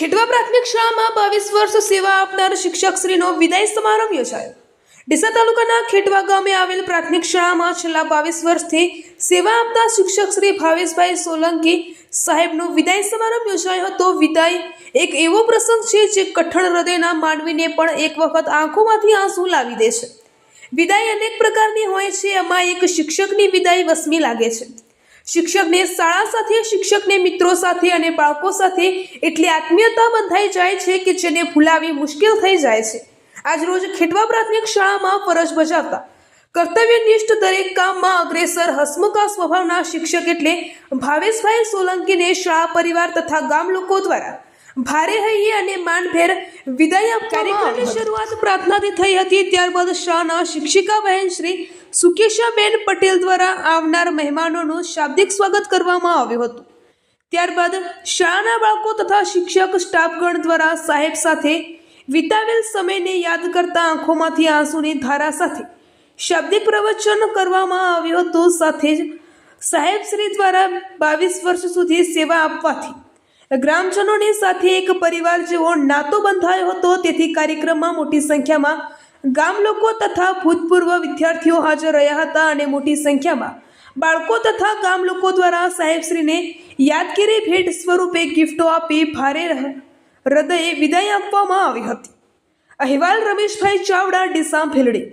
ખેડવા પ્રાથમિક શાળામાં બાવીસ વર્ષ સેવા આપનાર શિક્ષકશ્રીનો વિદાય સમારંભ યોજાયો. ડીસા તાલુકાના ખેટવા ગામે આવેલ પ્રાથમિક શાળામાં છેલ્લા બાવીસ વર્ષથી સેવા આપતા શિક્ષક શ્રી ભાવેશભાઈ સોલંકી સાહેબનો વિદાય સમારંભ યોજાયો હતો. વિદાય એક એવો પ્રસંગ છે જે કઠણ હૃદયના માનવીને પણ એક વખત આંખોમાંથી આંસુ લાવી દે છે. વિદાય અનેક પ્રકારની હોય છે, એમાં એક શિક્ષકની વિદાય વસમી લાગે છે. શિક્ષકને શાળા સાથે, શિક્ષકને મિત્રો સાથે અને બાળકો સાથે એટલી આત્મીયતા બંધાઈ જાય છે કે જેને ભૂલાવી મુશ્કેલ થઈ જાય છે. આજ રોજ ખેટવા પ્રાથમિક શાળામાં ફરજ બજાવતા કર્તવ્યનિષ્ઠ દરેક કામમાં અગ્રેસર, હસમુખા સ્વભાવના શિક્ષક એટલે ભાવેશભાઈ સોલંકીને શાળા પરિવાર તથા ગામ લોકો દ્વારા ભારે હૈયે અને માનભેર વિદાય કાર્યક્રમની શરૂઆત પ્રાર્થનાથી થઈ હતી. ત્યારબાદ શાહના શિક્ષિકા બહેન શ્રી સુકેશાબેન પટેલ દ્વારા આવનાર મહેમાનોનું શાબ્દિક સ્વાગત કરવામાં આવ્યું હતું. ત્યારબાદ શાળાના બાળકો તથા શિક્ષક સ્ટાફગણ દ્વારા સાહેબ સાથે વિતાવેલ સમયને યાદ કરતા આંખોમાંથી આંસુની ધારા સાથે શાબ્દિક પ્રવચન કરવામાં આવ્યું હતું. સાથે જ સાહેબશ્રી દ્વારા બાવીસ વર્ષ સુધી સેવા આપવાથી ગ્રામજનોની સાથે એક પરિવાર જેવો નાતો બંધાયો હતો. તેથી કાર્યક્રમમાં મોટી સંખ્યામાં ગામ લોકો તથા ભૂતપૂર્વ વિદ્યાર્થીઓ હાજર રહ્યા હતા અને મોટી સંખ્યામાં બાળકો તથા ગામ લોકો દ્વારા સાહેબશ્રીને યાદગીરી ભેટ સ્વરૂપે ગિફ્ટો આપી ભારે હૃદયે વિદાય આપવામાં આવી હતી. અહેવાલ રમેશભાઈ ચાવડા ડીસા ભીલડી.